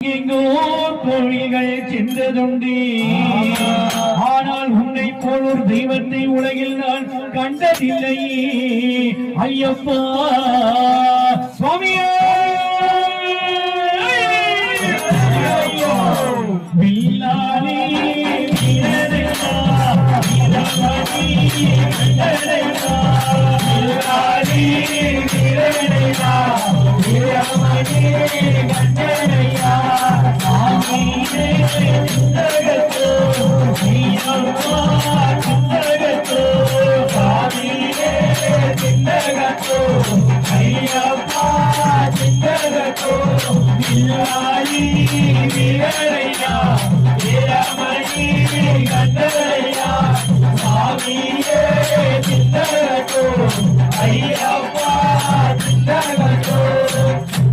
எங்கோ கோவில்கள் சென்றதுண்டு. ஆனால் உன்னை போல் ஒரு தெய்வத்தை உலகில் நான் கண்டதில்லை. ஐயப்பா சுவாமியே! பில்லாலி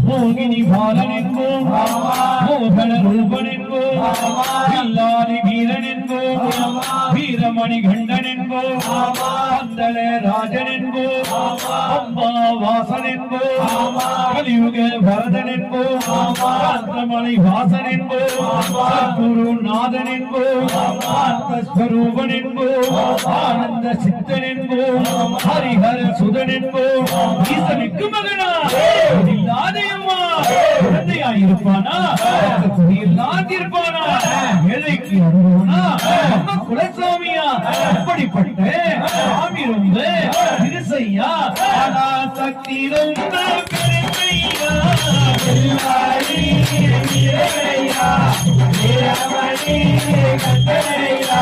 மோகினி பாலனின் மோகன ரூபனின் என்போம் வில்லாதி என்போம் வீரமணி கண்டன் என்போம் பந்தள ராஜன் என்போம் அம்பா வாசன் என்போம் கலியுக வரதன் என்போம் காந்தமலை வாசன் என்போம் என்போம் ஆத்மஸ்வரூபன் என்போம் ஆனந்த சித்தன் என்போம் ஹரிஹர சுதன் என்போம் ஈசனுக்கு மகனா இருப்பானா? குடியில்லாது இருப்பானா? ஏழைக்கு அனுபவனா நம்ம குலசாமியா? அப்படிப்பட்ட சாமி ரொம்ப திருசையா ஆனா சக்தி ரொம்ப பெருமையா? எல்லாரி வீரையா வீரமணி கட்டளையா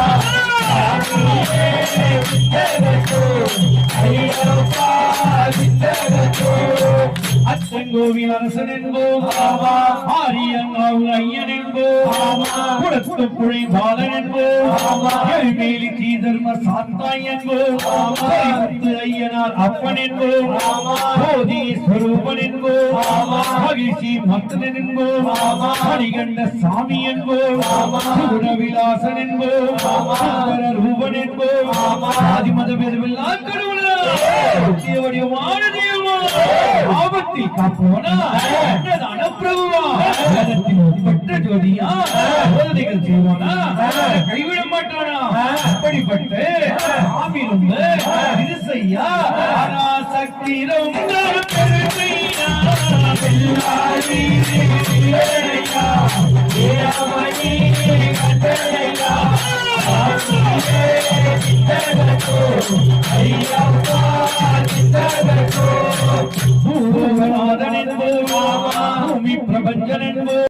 சாமியே அச்சங்கோவில் அரசன் என்போம் ஆரியங்காவு ஐயன் என்போம் குளத்து புழை பாலன் என்போம் எழுமேலி தீ தர்ம சாத்தாய் என்போம் ஐயனார் அப்பன் என்போம் போதி ஸ்வரூபன் என்போம் மகிழ்ச்சி மக்தன் என்போம் மணிகண்ட சாமி என்போம் குணவிலாசன் என்போம் ரூபன் என்போம் ஆதிமத பேதமெல்லாம் கடவுளா வடிவமான தெய்வமா ஆபத்தில் காப்போனா பிரபுவா? ஜோதியா? போதனைகள் செய்வானா? கைவிட மாட்டானா? அப்படிப்பட்ட சாமி ரொம்ப இருசையா சக்தி ரொம்ப பெருமையா எல்லாரி வீரனையா வஞ்சனன்போ